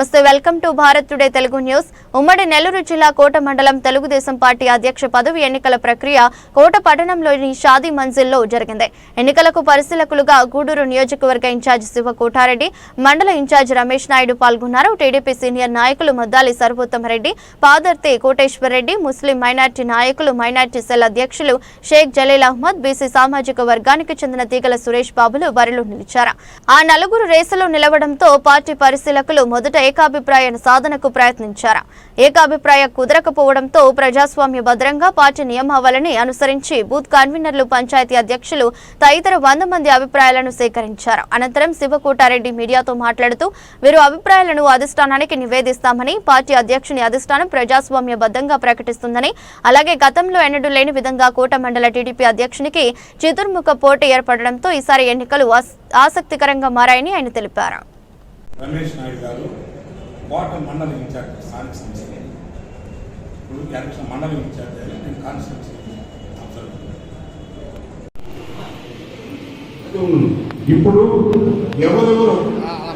నమస్తే welcome to Bharat today Telugu news. ఉమ్మడి నెల్లూరు జిల్లా కోట మండలం తెలుగుదేశం పార్టీ అధ్యక్ష పదవి ఎన్నికల ప్రక్రియ కోట పట్టణంలోని షాదీ మంజిల్లో జరిగింది. ఎన్నికలకు పరిశీలకులుగా గూడూరు నియోజకవర్గ ఇన్ఛార్జ్ శివ కోటారెడ్డి మండల ఇన్ఛార్జ్ రమేష్ నాయుడు పాల్గొన్నారు. టీడీపీ సీనియర్ నాయకులు మద్దాలి సర్వోత్తమరెడ్డి పాదర్తి కోటేశ్వరరెడ్డి ముస్లిం మైనార్టీ నాయకులు మైనార్టీ సెల్ అధ్యక్షులు షేక్ జలీల్ అహ్మద్ బీసీ సామాజిక వర్గానికి చెందిన తీగల సురేష్ బాబులు బరిలో నిలిచారు. ఆ నలుగురు రేసులో నిలవడంతో పార్టీ పరిశీలకులు మొదట ఏకాభిప్రాయ సాధనకు ప్రయత్నించారు? ఏకాభిప్రాయ కుదరకపోవడంతో ప్రజాస్వామ్య భద్రంగా పార్టీ నియమావళిని అనుసరించి బూత్ కన్వీనర్లు పంచాయతీ అధ్యక్షులు తదితర వంద మంది అభిప్రాయాలను సేకరించారు. అనంతరం శివకోటారెడ్డి మీడియాతో మాట్లాడుతూ వీరు అభిప్రాయాలను అధిష్టానానికి నివేదిస్తామని పార్టీ అధ్యక్షుని అధిష్టానం ప్రజాస్వామ్య బద్దంగా ప్రకటిస్తుందని అలాగే గతంలో ఎన్నడూ లేని విధంగా కోట మండల టీడీపీ అధ్యక్షునికి చతుర్ముఖ పోటీ ఏర్పడడంతో ఈసారి ఎన్నికలు ఆసక్తికరంగా మారాయని ఆయన తెలిపారు. రమేష్ నాయుడు గారు కోట మండల ఇన్ఛార్జ్ స్థానిక సంస్థలు ఇప్పుడు ఎలక్షన్ మండల ఇన్ఛార్జ్ అని నేను కాన్స్టిట్యూన్సీ అబ్జర్వ్ ఇప్పుడు ఎవరెవరు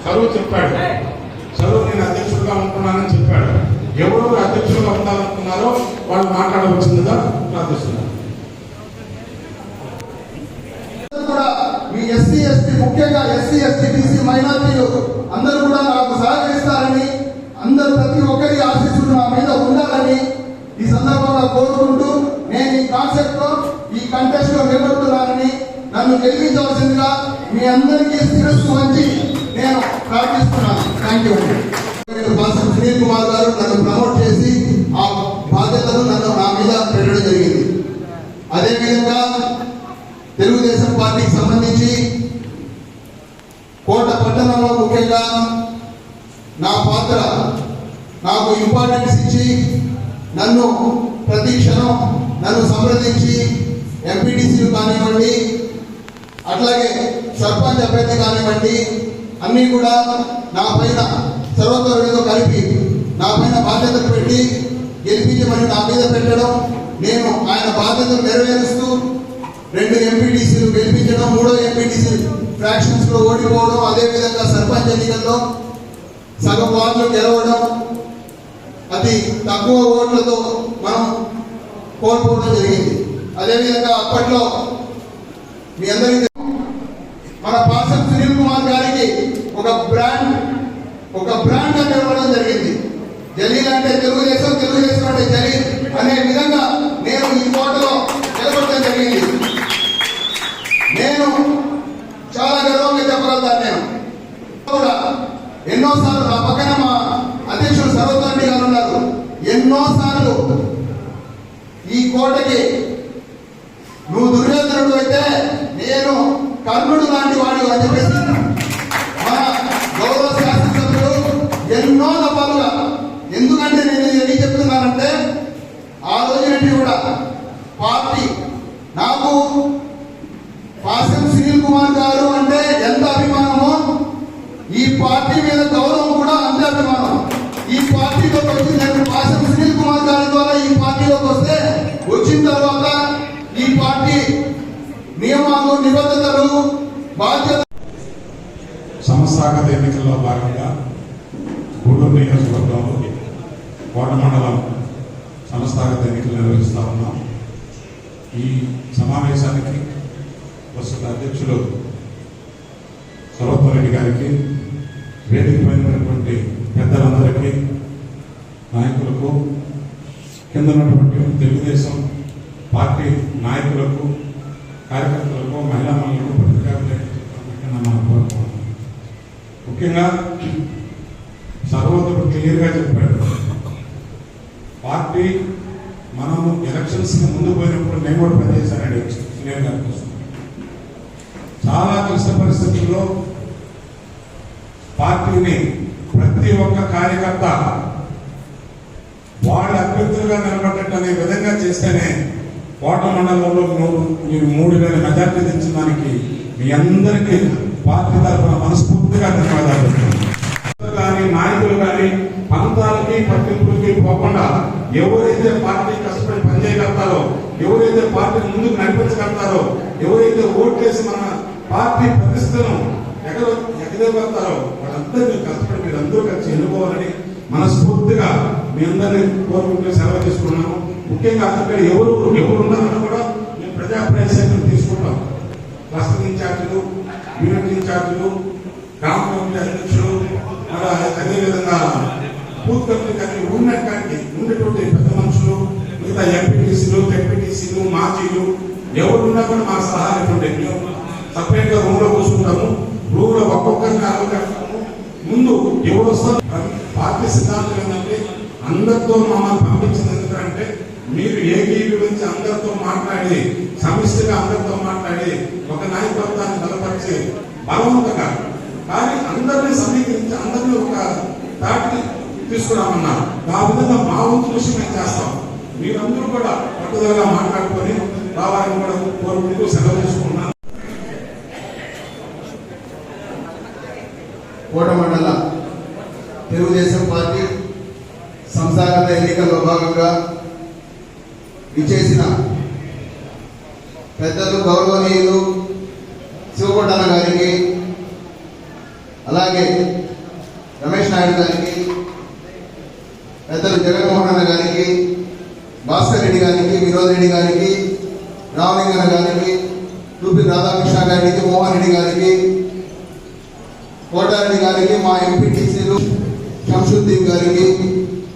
చదువు చెప్పాడు? చదువు నేను అధ్యక్షుడిగా ఉంటున్నానని చెప్పాడు. ఎవరెవరు అధ్యక్షుడిగా ఉండాలనుకున్నారో వాళ్ళు మాట్లాడవలసిందిగా ప్రార్థిస్తున్నారు కూడా మీ ఎస్సీ ఎస్టీ ముఖ్యంగా ఎస్సీ ఎస్టీ బీసీ మైనార్టీలు నన్ను గెలిపించవలసిందిగా మీ అందరికీ శిరస్సు వంచి నేను ప్రార్థిస్తున్నాను. థ్యాంక్ యూ బాసం సునీల్ కుమార్ గారు నన్ను ప్రమోట్ చేసి ఆ బాధ్యతను నన్ను నా మీద పెట్టడం జరిగింది. అదేవిధంగా తెలుగుదేశం పార్టీకి సంబంధించి కోట పట్టణంలో ముఖ్యంగా నా పాత్ర నాకు ఇంపార్టెన్స్ ఇచ్చి నన్ను ప్రతి క్షణం నన్ను సంప్రదించి ఎంపీటీసీలు కానివ్వండి అట్లాగే సర్పంచ్ అభ్యర్థి కానివ్వండి అన్నీ కూడా నా పైన సర్వత్వరుడితో కలిపి నా పైన బాధ్యతలు పెట్టి గెలిపించమని నా మీద పెట్టడం నేను ఆయన బాధ్యతలు నెరవేరుస్తూ రెండు ఎంపీటీసీలు గెలిపించడం మూడో ఎంపీటీసీ ఫ్రాక్షన్స్లో ఓడిపోవడం అదే విధంగా సర్పంచ్ ఎన్నికల్లో సగం వార్డులు గెలవడం అతి తక్కువ ఓట్లతో మనం కోల్పోవడం జరిగింది. అదేవిధంగా అప్పట్లో మీ అందరికీ మన పాసం సునీల్ కుమార్ గారికి ఒక బ్రాండ్ ఒక బ్రాండ్గా నిలవడం జరిగింది. జలీల్ అంటే తెలుగుదేశం తెలుగుదేశం అంటే జలీల్ అనే విధంగా నేను ఈ కోటలో నిలబడటం జరిగింది. నేను చాలా గర్వంగా చెప్పగలుగుతాను నేను. కూడా ఎన్నోసార్లు నా పక్కన మా అధ్యక్షుడు సర్వతరెడ్డి గారు ఉన్నారు. ఎన్నోసార్లు లాంటి వాడు అని చెప్పేసి మన గౌరవ శాసనసభ్యుడు ఎన్నో దఫాలుగా. ఎందుకంటే నేను ఎన్ని ఎందుకు చెప్తున్నానంటే ఆ రోజు నుండి కూడా పార్టీ నాకు పాసం సునీల్ కుమార్ గారు అంటే ఎంత అభిమానమో ఈ పార్టీ మీద గౌరవం కూడా అంతే అభిమానం. ఈ పార్టీలోకి వచ్చి నేను పాసం సునీల్ కుమార్ గారి ద్వారా ఈ పార్టీలోకి వస్తే వచ్చిన తర్వాత ఈ పార్టీ నియమాలు నిబంధనలు బాధ్యత సంస్థాగత ఎన్నికల్లో భాగంగా గూడూరు నియోజకవర్గంలో కోట మండలం సంస్థాగత ఎన్నికలు నిర్వహిస్తా ఉన్నాం. ఈ సమావేశానికి ప్రస్తుత అధ్యక్షులు సర్వత్వరెడ్డి గారికి వేదిక పైన పెద్దలందరికీ నాయకులకు కింద ఉన్నటువంటి తెలుగుదేశం పార్టీ నాయకులకు కార్యకర్తలకు మహిళా మనులకు పత్రికా విలేకరులకు మన కోరుకోవాలి ముఖ్యంగా సర్వోత్తరుడు క్లియర్గా చెప్పాడు పార్టీ మనము ఎలక్షన్స్ ముందు పోయినప్పుడు నేను కూడా పనిచేశానండి సునీల్ గారి కోసం. చాలా క్లిష్ట పరిస్థితుల్లో పార్టీని ప్రతి ఒక్క కార్యకర్త వాళ్ళ అభ్యర్థులుగా నిలబడ్డట్టు అనే విధంగా చేస్తేనే కోట మండలంలో మీరు మూడు వేల మెజార్టీ తెచ్చిన దానికి మీ అందరికీ పార్టీ తరఫున మనస్ఫూర్తిగా ధన్యవాదాలు. కానీ నాయకులు కానీ పంతాలకి పట్టింపులకి పోకుండా ఎవరైతే పార్టీ కష్టపడి పనిచేయగలుగుతారో ఎవరైతే పార్టీ ముందుకు నడిపించగలుగుతారో ఎవరైతే ఓట్లేసి మన పార్టీ ప్రతిష్టను ఎక్కడ ఎక్కడే వాళ్ళంతా వాళ్ళందరూ మీరు కష్టపడి మీరు కలిసి ఎన్నుకోవాలని మనస్ఫూర్తిగా మీ అందరినీ కోరుకుంటూ సెలవు తీసుకున్నాము ముఖ్యంగా అక్కడ ఎవరు ఎవరు ఉన్నారని కూడా మేము ప్రజా ప్రవేశాన్ని తీసుకుంటాం. క్లస్టర్ ఇన్ఛార్జీలు యూనిట్ ఇన్ఛార్జీలు గ్రామ కమిటీ అధ్యక్షులు అలా అదేవిధంగా బూత్ కమిటీ కానీ ఉన్నటువంటి ఉన్నటువంటి పెద్ద మనుషులు మిగతా ఎంపీటీసీలు ఎంపీటీసీలు మాజీలు ఎవరు ఉన్నా కూడా మా సహాయం ఇవ్వండి. మేము సపరేట్గా రూమ్లో కూర్చుంటాము. రూమ్లో ఒక్కొక్కరిని ఆలోచిస్తాము ముందు ఎవరు వస్తారు? పార్టీ సిద్ధాంతం ఏంటంటే అందరితో మమ్మల్ని పంపించింది ఎందుకంటే మీరు ఏకీభవించి అందరితో మాట్లాడి సమిష్టిగా అందరితో మాట్లాడి ఒక నాయకత్వాన్ని బలపరిచి బలవంతంగా. కానీ అందరినీ సమీకరించి అందరినీ ఒక దాటి తీసుకురామన్నారు ఆ విధంగా మా వంతు కృషి మేము చేస్తాం. మీరందరూ కూడా పట్టుదలగా మాట్లాడుకొని రావాలని కూడా కోరుకుంటూ సెలవు తీసుకున్నాను కోటమండల తెలుగుదేశం పార్టీ సంస్థాగత ఎన్నికల్లో భాగంగా విచ్చేసిన పెద్దలు గౌరవనీయులు శివకొండన్న గారికి అలాగే రమేష్ నాయుడు గారికి జగన్మోహన్ అన్న గారికి భాస్కర్ రెడ్డి గారికి వినోద్ రెడ్డి గారికి రామలింగన్న గారికి టూపీ రాధాకృష్ణ గారికి మోహన్ రెడ్డి గారికి కోటారెడ్డి గారికి మా ఎంపీటీసీలు శంసుద్దీన్ గారికి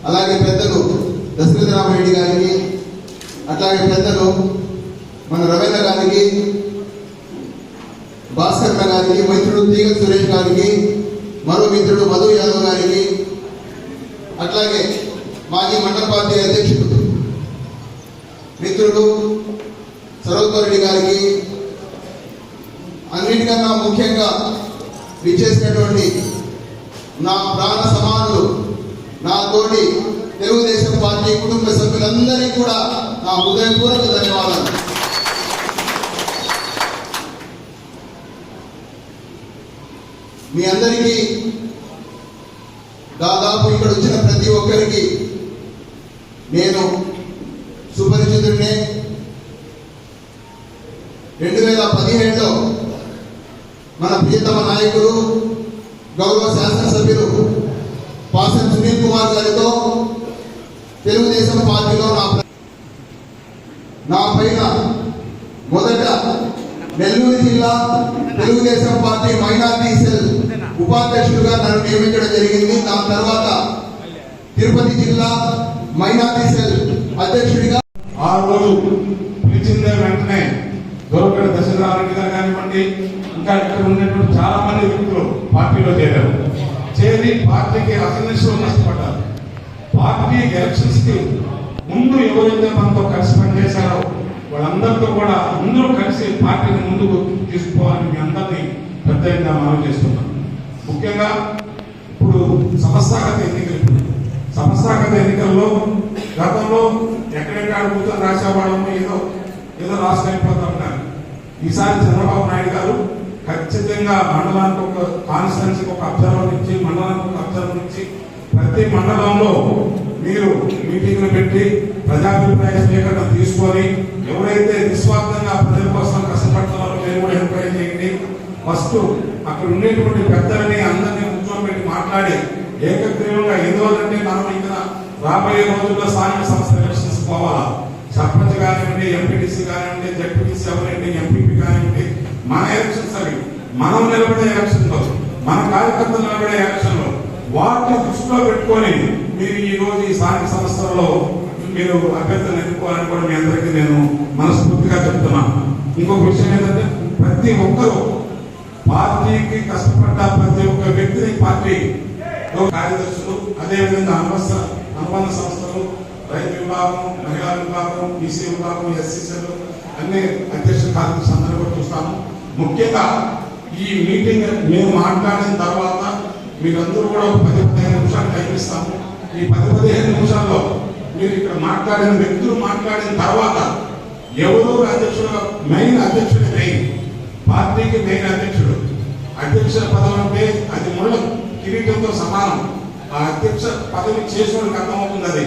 అలాగే పెద్దలు దశరథ రామరెడ్డి గారికి అట్లాగే పెద్దలు మన రవీంద్ర గారికి భాస్కర్ గారికి మిత్రుడు తీగ సురేష్ గారికి మరో మిత్రుడు మధు యాదవ్ గారికి అట్లాగే మాజీ మండల పార్టీ అధ్యక్షుడు మిత్రుడు సరోత్వరెడ్డి గారికి అన్నిటికన్నా ముఖ్యంగా విచ్చేసినటువంటి నా ప్రాణ సమానులు నా తోటి తెలుగుదేశం పార్టీ కుటుంబ సభ్యులందరికీ కూడా నా హృదయపూర్వక ధన్యవాదాలు. మీ అందరికీ దాదాపు ఇక్కడ వచ్చిన ప్రతి ఒక్కరికి నేను సుపరిచితుడినే రెండు వేల పదిహేడులో మన ప్రియతమ నాయకులు గౌరవ శాసనసభ్యులు పాసన్ సునీల్ కుమార్ గారితో తెలుగుదేశం పార్టీలో నా నా పైన మొదట నెల్లూరు జిల్లా తెలుగుదేశం పార్టీ మైనార్టీ సెల్ ఉపాధ్యక్షుడిగా నన్ను నియమించడం జరిగింది. దాని తర్వాత తిరుపతి జిల్లా మైనార్టీ సెల్ అధ్యక్షుడిగా ఆ రోజు పిలిచిందే వెంటనే దొరకడ దశరారెడ్డి గారు కానివ్వండి ఇంకా ఇక్కడ ఉన్నటువంటి చాలా మంది వ్యక్తులు పార్టీలో చేరారు. చేరి పార్టీకి అసలు నష్టపడ్డారు పార్టీ ఎలక్షన్స్కి ముందు ఎవరైతే మనతో కలిసి పనిచేశారో వాళ్ళందరితో కూడా అందరూ కలిసి పార్టీని ముందుకు తీసుకుపోవాలని మీ అందరినీ పెద్దగా మనం చేస్తున్నాం. ముఖ్యంగా ఇప్పుడు సంస్థాగత ఎన్నికలు సంస్థాగత ఎన్నికల్లో గతంలో ఎక్కడెక్కడ కూర్చొని రాసేవాళ్ళము ఏదో ఏదో రాసి అయిపోతా ఈసారి చంద్రబాబు నాయుడు గారు ఖచ్చితంగా మండలానికి ఒక కాన్స్టిట్యున్సీకి ఒక అబ్జర్వర్ ఇచ్చి మండలానికి ఒక అబ్జర్వర్ ఇచ్చి ప్రతి మండలంలో మీరు మీటింగ్లు పెట్టి ప్రజాభిప్రాయ స్వీకరణ తీసుకొని ఎవరైతే నిస్వార్థంగా ప్రజల కోసం కష్టపడుతున్నారో మీరు కూడా ఎంక్వైరీ చేయండి. ఫస్ట్ అక్కడ ఉండేటువంటి పెద్దలని అందరినీ కూర్చోబెట్టి మాట్లాడి ఏకగ్రీవంగా ఎందువల్లంటే మనం ఇక్కడ రాబోయే రోజుల్లో స్థానిక సంస్థ ఎలక్షన్స్ పోవాలా? సర్పంచ్ కానివ్వండి ఎంపీటీసీ కానివ్వండి జడ్పీటీసీ ఎవరండి ఎంపీపీ కానివ్వండి మన ఎలక్షన్స్ అవి. మనం నిలబడే ఎలక్షన్లో మన కార్యకర్తలు నిలబడే ఎలక్షన్లో వాటిని దృష్టిలో పెట్టుకొని మీరు ఈ రోజు ఈ స్థానిక సంస్థల్లో మీరు అభ్యర్థులను ఎన్నుకోవాలని కూడా మీ అందరికీ నేను మనస్ఫూర్తిగా చెప్తున్నాను ఇంకొక విషయం ఏంటంటే ప్రతి ఒక్కరూ పార్టీకి కష్టపడ్డ ప్రతి ఒక్క వ్యక్తిని పార్టీ కార్యదర్శులు అదేవిధంగా అనుబంధ అనుబంధ సంస్థలు రైతు విభాగం మహిళా విభాగం బీసీ విభాగం ఎస్సీసీలు అన్ని అధ్యక్ష కార్యదర్శి అందరూ కూడా చూస్తాము. ముఖ్యంగా ఈ మీటింగ్ మేము మాట్లాడిన తర్వాత మీరందరూ కూడా పది పదిహేను నిమిషాలు టైం ఇస్తాము. ఈ పది పదిహేను నిమిషాల్లో మీరు ఇక్కడ మాట్లాడిన వ్యక్తులు మాట్లాడిన తర్వాత ఎవరు అధ్యక్షుడు మెయిన్ అధ్యక్షుడు మెయిన్. పార్టీకి మెయిన్ అధ్యక్షుడు. అధ్యక్ష పదవి అంటే అది ముళ్ళ. కిరీటంతో సమానం. ఆ అధ్యక్ష పదవి చేసినోడికి అర్థమవుతుంది అది.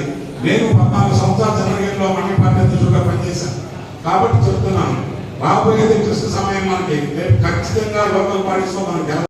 నేను పద్నాలుగు సంవత్సరాల జనవరిలో మండలి పార్టీ అధ్యక్షుడిగా పనిచేశాను. కాబట్టి చెప్తున్నాను. రాబోయేది కృష్ణ సమయం మనకి. ఖచ్చితంగా లోకల్ పార్టీస్లో మనం